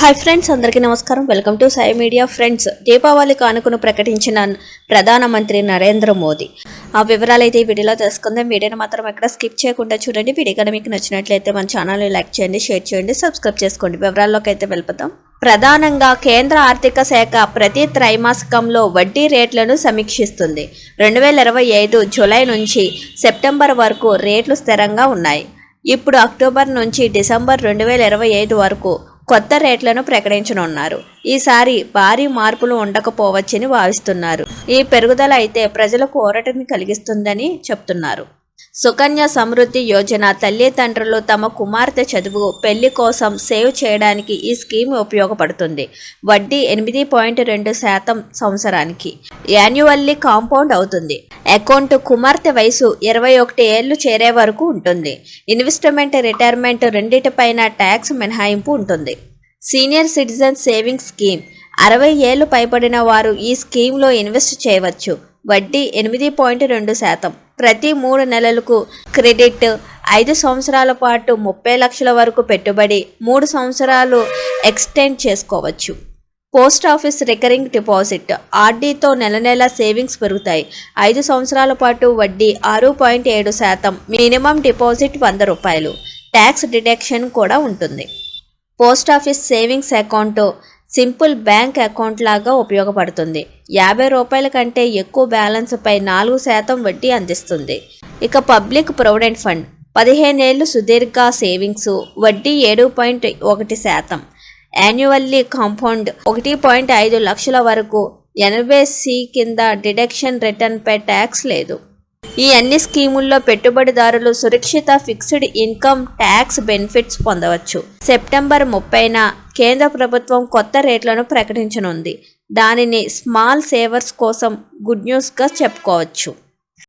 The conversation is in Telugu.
హాయ్ ఫ్రెండ్స్ అందరికీ నమస్కారం. Welcome to Sai media friends Deepavali కానుకను ప్రకటించిన ప్రధానమంత్రి నరేంద్ర మోదీ. ఆ వివరాలు అయితే ఈ వీడియోలో తెలుసుకుందాం. వీడియోని మాత్రం ఎక్కడ స్కిప్ చేయకుండా చూడండి. వీడియో కనుక మీకు నచ్చినట్లయితే మన ఛానల్ని లైక్ చేయండి షేర్ చేయండి సబ్స్క్రైబ్ చేసుకోండి. వివరాల్లోకి అయితే వెళ్ళిపోతాం. ప్రధానంగా కేంద్ర ఆర్థిక శాఖ ప్రతి త్రైమాసికంలో వడ్డీ రేట్లను సమీక్షిస్తుంది. రెండు వేల ఇరవై ఐదు జూలై నుంచి సెప్టెంబర్ వరకు రేట్లు స్థిరంగా ఉన్నాయి. ఇప్పుడు అక్టోబర్ నుంచి డిసెంబర్ రెండు వేల ఇరవై ఐదు వరకు కొత్త రేట్లను ప్రకటించనున్నారు. ఈసారి భారీ మార్పులు ఉండకపోవచ్చని భావిస్తున్నారు. ఈ పెరుగుదల అయితే ప్రజలకు ఊరటని కలిగిస్తుందని చెప్తున్నారు. సుకన్య సమృద్ధి యోజన తల్లిదండ్రులు తమ కుమార్తె చదువు పెళ్ళి కోసం సేవ్ చేయడానికి ఈ స్కీమ్ ఉపయోగపడుతుంది. వడ్డీ ఎనిమిది పాయింట్ రెండు శాతం సంవత్సరానికి యాన్యువల్లీ కాంపౌండ్ అవుతుంది. అకౌంట్ కుమార్తె వయసు ఇరవై ఒకటి ఏళ్ళు చేరే వరకు ఉంటుంది. ఇన్వెస్ట్మెంట్ రిటైర్మెంట్ రెండిటిపైన ట్యాక్స్ మినహాయింపు ఉంటుంది. Senior citizen savings scheme. అరవై ఏళ్ళు పైబడిన వారు ఈ స్కీమ్లో ఇన్వెస్ట్ చేయవచ్చు. వడ్డీ ఎనిమిది పాయింట్ రెండు శాతం. ప్రతి మూడు నెలలకు క్రెడిట్ ఐదు సంవత్సరాల పాటు ముప్పై లక్షల వరకు పెట్టుబడి మూడు సంవత్సరాలు ఎక్స్టెండ్ చేసుకోవచ్చు. పోస్ట్ ఆఫీస్ రికరింగ్ డిపాజిట్ ఆర్డీతో నెల నెల సేవింగ్స్ పెరుగుతాయి. ఐదు సంవత్సరాల పాటు వడ్డీ ఆరు పాయింట్ ఏడు శాతం మినిమం డిపాజిట్ వంద రూపాయలు. ట్యాక్స్ డిడక్షన్ కూడా ఉంటుంది. Post office savings account simple bank account లాగా ఉపయోగపడుతుంది. యాభై రూపాయల కంటే ఎక్కువ బ్యాలెన్స్పై నాలుగు శాతం వడ్డీ అందిస్తుంది. ఇక పబ్లిక్ ప్రొవిడెంట్ ఫండ్. పదిహేనేళ్ళు సుదీర్ఘ సేవింగ్స్. వడ్డీ ఏడు పాయింట్ ఒకటి శాతం. యాన్యువల్లీ కాంపౌండ్ ఒకటి పాయింట్ ఐదు లక్షల వరకు ఎనభై సి కింద డిడక్షన్ రిటర్న్పై ట్యాక్స్ లేదు. ఈ అన్ని స్కీముల్లో పెట్టుబడిదారులు సురక్షిత ఫిక్స్డ్ ఇన్కమ్ ట్యాక్స్ బెనిఫిట్స్ పొందవచ్చు. సెప్టెంబర్ ముప్పైన కేంద్ర ప్రభుత్వం కొత్త రేట్లను ప్రకటించనుంది. దానిని స్మాల్ సేవర్స్ కోసం గుడ్ న్యూస్గా చెప్పుకోవచ్చు.